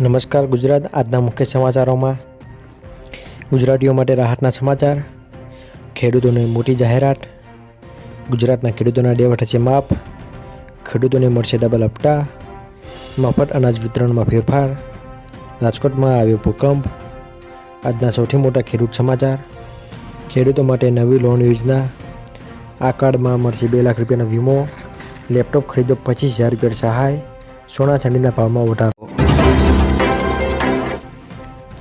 નમસ્કાર ગુજરાત. આજના મુખ્ય સમાચારોમાં ગુજરાતીઓ માટે રાહતના સમાચાર. ખેડૂતોને મોટી જાહેરાત. ગુજરાતના ખેડૂતોના દેવા થશે માપ. ખેડૂતોને મળશે ડબલ હપ્તા. મફત અનાજ વિતરણમાં ફેરફાર. રાજકોટમાં આવ્યો ભૂકંપ. આજના સૌથી મોટા ખેડૂત સમાચાર. ખેડૂતો માટે નવી લોન યોજના. આ કાર્ડમાં મળશે બે લાખ રૂપિયાનો વીમો. લેપટોપ ખરીદો પચીસ હજાર રૂપિયા સહાય. સોના ચાંદીના ભાવમાં વધારો.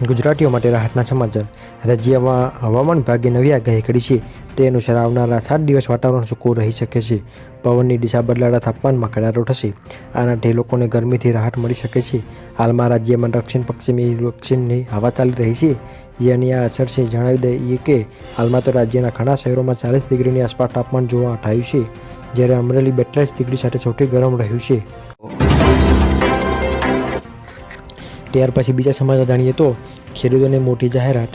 ગુજરાતીઓ માટે રાહતના સમાચાર. રાજ્યમાં હવામાન વિભાગે નવી આગાહી કરી છે. તે અનુસાર આવનારા સાત દિવસ વાતાવરણ સૂકું રહી શકે છે. પવનની દિશા બદલાતા તાપમાનમાં ઘટાડો થશે. આનાથી લોકોને ગરમીથી રાહત મળી શકે છે. હાલમાં રાજ્યમાં દક્ષિણ, પશ્ચિમી દક્ષિણની હવા ચાલી રહી છે. જેની આ અસર છે, જણાવી દઈએ કે હાલમાં તો રાજ્યના ઘણા શહેરોમાં ચાલીસ ડિગ્રીની આસપાસ તાપમાન જોવા થયું છે. જ્યારે અમરેલી બેતાલીસ ડિગ્રી સાથે સૌથી ગરમ રહ્યું છે. ત્યાર પછી બીજા સમાચાર જાણીએ તો ખેડૂતોને મોટી જાહેરાત.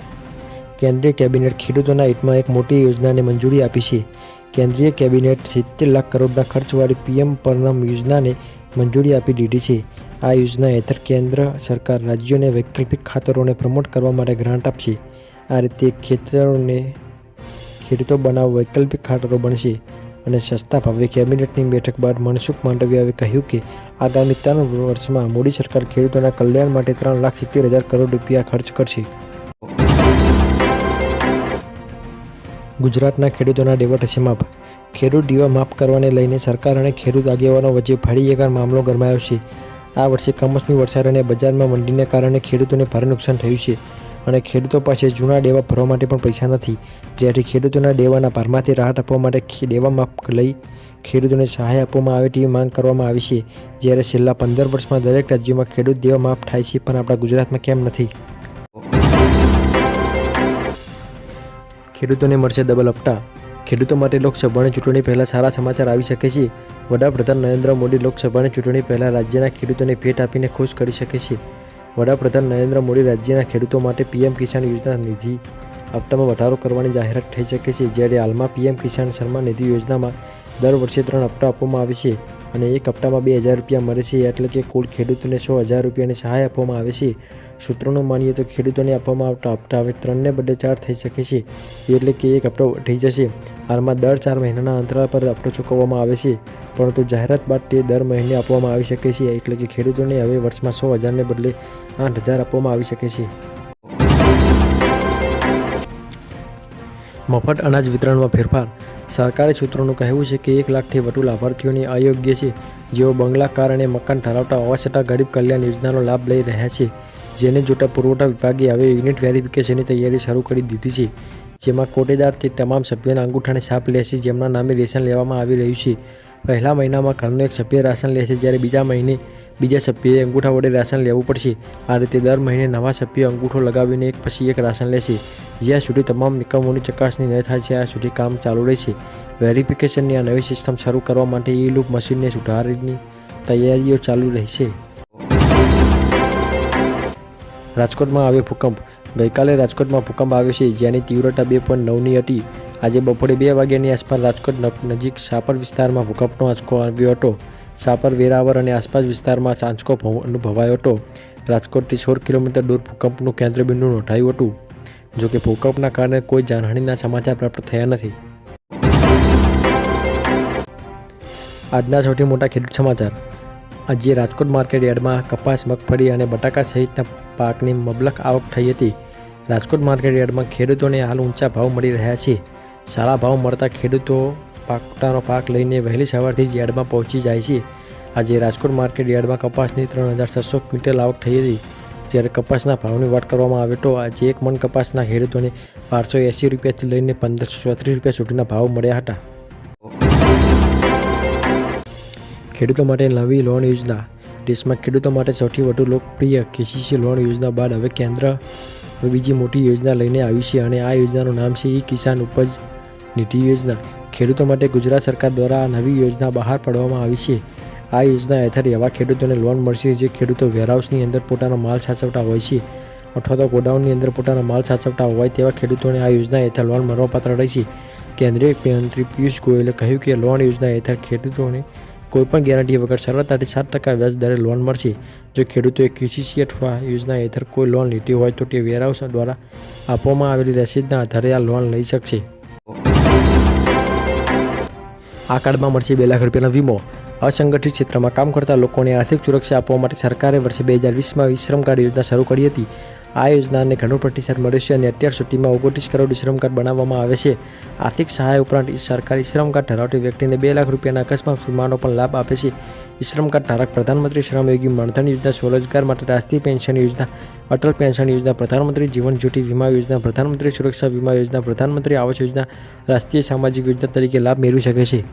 કેન્દ્રીય કેબિનેટ ખેડૂતોના હિતમાં એક મોટી યોજનાને મંજૂરી આપી છે. કેન્દ્રીય કેબિનેટ સિત્તેર લાખ કરોડના ખર્ચવાળી પીએમ પરનમ યોજનાને મંજૂરી આપી દીધી છે. આ યોજના હેઠળ કેન્દ્ર સરકાર રાજ્યોને વૈકલ્પિક ખાતરોને પ્રમોટ કરવા માટે ગ્રાન્ટ આપશે. આ રીતે ખેતરોને ખેડૂતો બનાવ વૈકલ્પિક ખાતરો બનશે. અને સસ્તા ભાવે કેબિનેટની બેઠક બાદ મનસુખ માંડવિયાએ કહ્યું કે, આગામી ત્રણ વર્ષમાં મોદી સરકાર ખેડૂતોના કલ્યાણ માટે ત્રણ લાખ સિત્તેર હજાર કરોડ રૂપિયા ખર્ચ કરશે. ગુજરાતના ખેડૂતોના દેવા માપ. ખેડૂત દીવા માફ કરવાને લઈને સરકાર અને ખેડૂત આગેવાનો વચ્ચે ફરી એકવાર મામલો ગરમાયો છે. આ વર્ષે કમોસમી વરસાદ અને બજારમાં મંડીને કારણે ખેડૂતોને ભારે નુકસાન થયું છે. અને ખેડૂતો પાસે જૂના દેવા ભરવા માટે પણ પૈસા નથી. જેથી ખેડૂતોના દેવાના ભારમાંથી રાહત આપવા માટે ડેવા માફ લઈ ખેડૂતોને સહાય આપવામાં આવે તેવી માંગ કરવામાં આવી છે. જ્યારે છેલ્લા પંદર વર્ષમાં દરેક રાજ્યોમાં ખેડૂત દેવા માફ થાય છે, પણ આપણા ગુજરાતમાં કેમ નથી? ખેડૂતોને મળશે ડબલ હપ્તા. ખેડૂતો માટે લોકસભાની ચૂંટણી પહેલાં સારા સમાચાર આવી શકે છે. વડાપ્રધાન નરેન્દ્ર મોદી લોકસભાની ચૂંટણી પહેલાં રાજ્યના ખેડૂતોને ભેટ આપીને ખુશ કરી શકે છે. વડાપ્રધાન નરેન્દ્ર મોદી રાજ્યના ખેડૂતો માટે પીએમ કિસાન યોજના નિધિ હપ્તામાં વધારો કરવાની જાહેરાત થઈ શકે છે. જ્યારે હાલમાં પીએમ કિસાન સન્માન નિધિ યોજનામાં દર વર્ષે ત્રણ હપ્તા આપવામાં આવે છે. અને એક હપ્તામાં બે હજાર રૂપિયા મળે છે, એટલે કે કુલ ખેડૂતોને સો હજાર રૂપિયાની સહાય આપવામાં આવે છે. સૂત્રોનું માનીએ તો ખેડૂતોને આપવામાં આવતા હપ્તા હવે ત્રણને બદલે ચાર થઈ શકે છે, એટલે કે એક હપ્તો થઈ જશે. હાલમાં દર ચાર મહિનાના અંતરાળ પર હપ્તો ચૂકવવામાં આવે છે, પરંતુ જાહેરાત બાદ તે દર મહિને આપવામાં આવી શકે છે, એટલે કે ખેડૂતોને હવે વર્ષમાં સો હજારને બદલે આઠ હજાર આપવામાં આવી શકે છે. મફત અનાજ વિતરણમાં ફેરફાર. સરકારી સૂત્રોનું કહેવું છે કે એક લાખથી વધુ લાભાર્થીઓની અયોગ્ય છે, જેઓ બંગલા, કાર અને મકાન ધરાવતા હોવા છતાં ગરીબ કલ્યાણ યોજનાનો લાભ લઈ રહ્યા છે. જેને જોતા પુરવઠા વિભાગે હવે યુનિટ વેરિફિકેશનની તૈયારી શરૂ કરી દીધી છે, જેમાં કોટેદાર તે તમામ સભ્યોના અંગૂઠાને છાપ લેશે, જેમના નામે રેશન લેવામાં આવી રહ્યું છે. પહેલા મહિનામાં ઘરનું એક સભ્ય રાશન લેશે જ્યારે બીજા મહિને બીજા સભ્યએ અંગૂઠા વડે રાશન લેવું પડશે. આ રીતે દર મહિને નવા સભ્ય અંગૂઠો લગાવીને એક પછી એક રાશન લેશે જ્યાં સુધી તમામ નિકમોની ચકાસણી ન થાય છે ત્યાં સુધી કામ ચાલુ રહેશે વેરિફિકેશનની આ નવી સિસ્ટમ શરૂ કરવા માટે ઈ લૂપ મશીનને સુધારીની તૈયારીઓ ચાલુ રહેશે રાજકોટમાં આવ્યો ભૂકંપ. ગઈકાલે રાજકોટમાં ભૂકંપ આવ્યો છે, જેની તીવ્રતા બે પોઈન્ટ નવની હતી. આજે બપોરે બે વાગ્યાની આસપાસ રાજકોટ નજીક સાપર વિસ્તારમાં ભૂકંપનો આંચકો આવ્યો હતો. સાપર વેરાવર અને આસપાસ વિસ્તારમાં આંચકો ભવ- અનુભવાયો હતો. રાજકોટથી સોળ કિલોમીટર દૂર ભૂકંપનું કેન્દ્રબિંદુ નોંધાયું હતું. જોકે ભૂકંપના કારણે કોઈ જાનહાનીના સમાચાર પ્રાપ્ત થયા નથી. આજના સૌથી મોટા ખેડૂત સમાચાર. આજે રાજકોટ માર્કેટ યાર્ડમાં કપાસ, મગફળી અને બટાકા સહિતના પાકની મબલક આવક થઈ હતી. રાજકોટ માર્કેટ યાર્ડમાં ખેડૂતોને હાલ ઊંચા ભાવ મળી રહ્યા છે. સારા ભાવ મળતા ખેડૂતો પોતાનો પાક લઈને વહેલી સવારથી જ યાર્ડમાં પહોંચી જાય છે. આજે રાજકોટ માર્કેટ યાર્ડમાં કપાસની ત્રણ હજાર છસો ક્વિન્ટલ આવક થઈ હતી. જ્યારે કપાસના ભાવની વાત કરવામાં આવે તો આજે એક મણ કપાસના ખેડૂતોને બારસો એંસી રૂપિયાથી લઈને પંદરસો ચોત્રીસ રૂપિયા સુધીના ભાવ મળ્યા હતા. ખેડૂતો માટે નવી લોન યોજના. દેશમાં ખેડૂતો માટે સૌથી વધુ લોકપ્રિય કેસીસી લોન યોજના બાદ હવે કેન્દ્ર બીજી મોટી યોજના લઈને આવી છે અને આ યોજનાનું નામ છે ઈ કિસાન ઉપજ નિધિ યોજના. ખેડૂતો માટે ગુજરાત સરકાર દ્વારા આ નવી યોજના બહાર પાડવામાં આવી છે. આ યોજના હેઠળ એવા ખેડૂતોને લોન મળશે જે ખેડૂતો વેરહાઉસની અંદર પોતાનો માલ સાચવતા હોય છે અથવા તો ગોડાઉનની અંદર પોતાનો માલ સાચવતા હોય તેવા ખેડૂતોને આ યોજના હેઠળ લોન મળવાપાત્ર રહેશે કેન્દ્રીય મંત્રી પિયુષ ગોયલે કહ્યું કે લોન યોજના હેઠળ ખેડૂતોને કોઈપણ ગેરંટી વગર સરળતાથી સાત ટકા વ્યાજ દરે લોન મળશે. જો ખેડૂતોએ કેસીસી અથવા યોજના હેઠળ કોઈ લોન લીધી હોય તો તે વેરહાઉસ દ્વારા આપવામાં આવેલી રસીદના આધારે આ લોન લઈ શકશે. આ કાર્ડમાં મળશે બે લાખ રૂપિયાનો વીમો. અસંગઠિત ક્ષેત્રમાં કામ કરતા લોકોને આર્થિક સુરક્ષા આપવા માટે સરકારે વર્ષે બે હજાર વીસમાં વિશ્રમ કાર્ડ યોજના શરૂ કરી હતી. આ યોજનાને ઘણો પ્રતિસાદ મળ્યો છે અને અત્યાર સુધીમાં ઓગણત્રીસ કરોડ શ્રમ કાર્ડ બનાવવામાં આવે છે. આર્થિક સહાય ઉપરાંત સરકારી શ્રમ કાર્ડ ધરાવતી વ્યક્તિને બે લાખ રૂપિયાના અકસ્માત વીમાનો પણ લાભ આપે છે. શ્રમ કાર્ડ ધારક પ્રધાનમંત્રી શ્રમયોગી મણધન યોજના, સ્વરોજગાર માટે રાષ્ટ્રીય પેન્શન યોજના, અટલ પેન્શન યોજના, પ્રધાનમંત્રી જીવન જ્યોતિ વીમા યોજના, પ્રધાનમંત્રી સુરક્ષા વીમા યોજના, પ્રધાનમંત્રી આવાસ યોજના, રાષ્ટ્રીય સામાજિક યોજના તરીકે લાભ મેળવી શકે છે.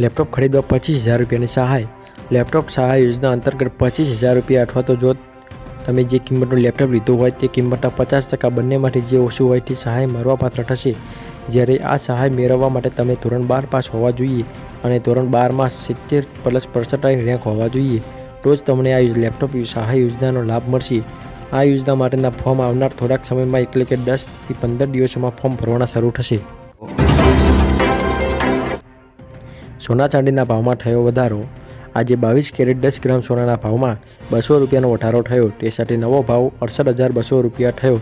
લેપટોપ ખરીદવા પચીસ હજાર રૂપિયાની સહાય લેપટોપ સહાય યોજના અંતર્ગત પચીસ હજાર રૂપિયા અથવા તો જો તમે જે કિંમતનું લેપટોપ લીધું હોય તે કિંમતના પચાસ ટકા બંનેમાંથી જે ઓછું હોય તે સહાય મળવાપાત્ર થશે. જ્યારે આ સહાય મેળવવા માટે તમે ધોરણ બાર પાસ હોવા જોઈએ અને ધોરણ બારમાં સિત્તેર પ્લસ પર્સન્ટાઇલ રેન્ક હોવા જોઈએ, તો જ તમને આ લેપટોપ સહાય યોજનાનો લાભ મળશે. આ યોજના માટેના ફોર્મ આવનાર થોડાક સમયમાં એટલે કે દસથી પંદર દિવસોમાં ફોર્મ ભરવાના શરૂ થશે. સોના ચાંદીના ભાવમાં થયો વધારો. આજે બાવીસ કેરેટ દસ ગ્રામ સોનાના ભાવમાં બસો રૂપિયાનો વધારો થયો. તે સાથે નવો ભાવ અડસઠ હજાર બસો રૂપિયા થયો.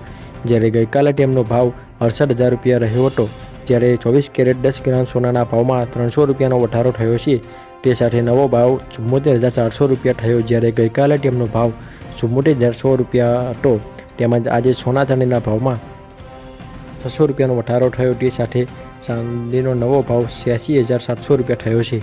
જ્યારે ગઈકાલે તેમનો ભાવ અડસઠ હજાર રૂપિયા રહ્યો હતો જ્યારે ચોવીસ કેરેટ દસ ગ્રામ સોનાના ભાવમાં ત્રણસો રૂપિયાનો વધારો થયો છે. તે સાથે નવો ભાવ ચુમ્મોતેર હજાર ચારસો રૂપિયા થયો. જ્યારે ગઈકાલે તેમનો ભાવ ચુમ્મોતેર હજાર સો રૂપિયા હતો, તેમજ આજે સોના ચાંદીના ભાવમાં છસો રૂપિયાનો વધારો થયો. તે સાથે ચાંદીનો નવો ભાવ છ્યાસી હજાર સાતસો રૂપિયા થયો છે.